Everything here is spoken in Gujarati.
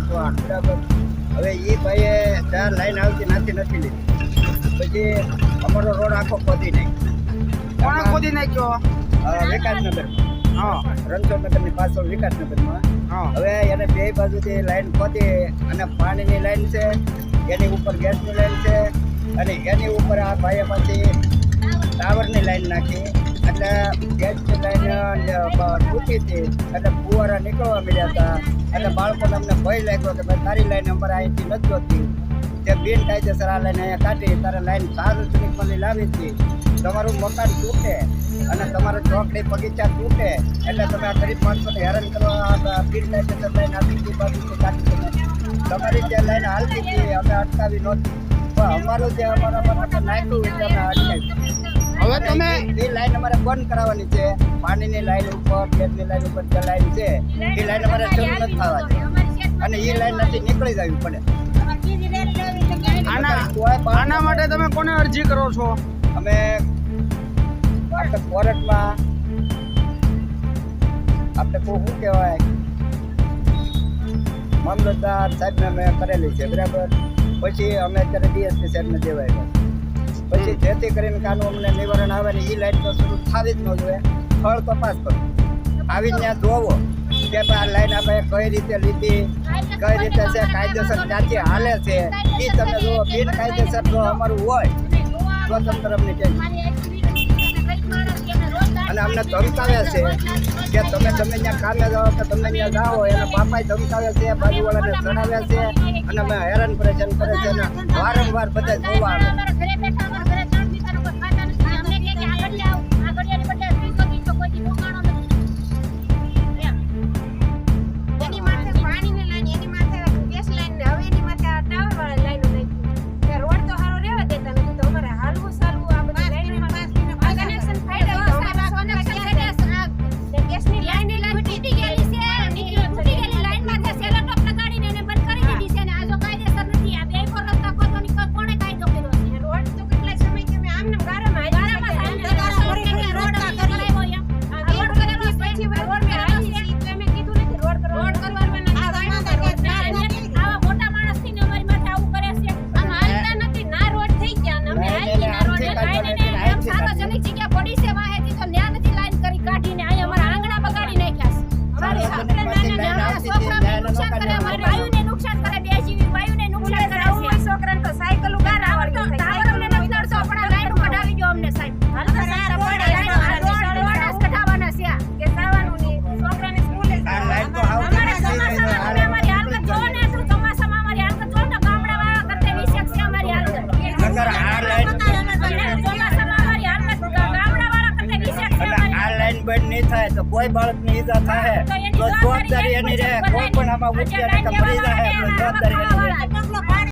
બરાબર. હવે એ ભાઈએ ચાર લાઈન આવતી નાખી નથી લીધી. પછી અમારો રોડ આખો ખોદી નાખ્યો. કોણે ખોદી નાખ્યો? વિકાસનગર. હા. રણછોડનગરની પાછળ વિકાસનગરમાં. હા. હવે એને બે બાજુથી લાઈન ખોદી અને પાણીની લાઈન છે એની ઉપર ગેસની લાઈન છે અને એની ઉપર આ ભાઈએ પછી ટાવરની લાઈન નાખી. એટલે ગેસની લાઈન તૂટી હતી. એટલે ફુવારા નીકળવા મળ્યા હતા. એટલે બાળકોને અમને ભય લાગ્યો કે ભાઈ તારી લાઈન અમારે અહીંથી નથી જોતી. તે બિન કાયદેસર આ લાઈન અહીંયા કાઢી, તારે લાઈન સાર્વજનિક મળી લાવી હતી. તમારું મકાન તૂટે અને તમારો ચોકડી બગીચા તૂટે. એટલે તમે આ ગરીબ માણસોને હેરાન કરવા બિન કાયદેસર લાઈન આપી હતી બાજુ કાઢી તમે. તમારી જે લાઈન હાલતી હતી, અમે અટકાવી નહોતી. પણ અમારું જે અમારા માટે નાખ્યું એટલે અમે અટકાવી હવે તમે એ લાઈન અમારે બંધ કરાવવાની છે. પાણીની લાઈન ઉપર ગેસની લાઈન ઉપર જે લાઈન છે એ લાઈન અમારે શરૂ નથી થવાની અને એ લાઈન નથી નીકળી જવી પડે. આના આના માટે તમે કોને અરજી કરો છો? અમે આપણે કોર્ટમાં આપણે કોઈ શું કહેવાય? મામલતદાર સાહેબને અમે કરેલી છે બરાબર? પછી અમે અત્યારે ડીએસપી સાહેબને દેવાય પછી જેથી કરીને કાનું અમને નિવારણ આવે ને એ લાઈન તો શરૂ થવી જ ન જોઈએ. સ્થળ તપાસ કરો. આવી ત્યાં જોવો કે આ લાઈન આપણે કઈ રીતે લીધી, કઈ રીતે છે, કાયદેસર ક્યાંથી હાલે છે. એ તમે જુઓ બિન કાયદેસર જો અમારું હોય, સ્વતંત્ર અમને કહે અને અમને ધમકાવે છે કે તમે તમે ત્યાં કામે જાઓ કે તમે ત્યાં જાઓ, એના બાપાએ ધમકાવે છે, બાજુવાળાને જણાવે છે, અને અમે હેરાન પરેશાન કરે છે અને વારંવાર બધા જોવા આવે. થાય તો કોઈ બાળકની ઈજા થાય. તો જવાબદારી એની રહે કોઈ પણ આમાં ઉઠી અને મરી જાય જવાબદારી એની રહે.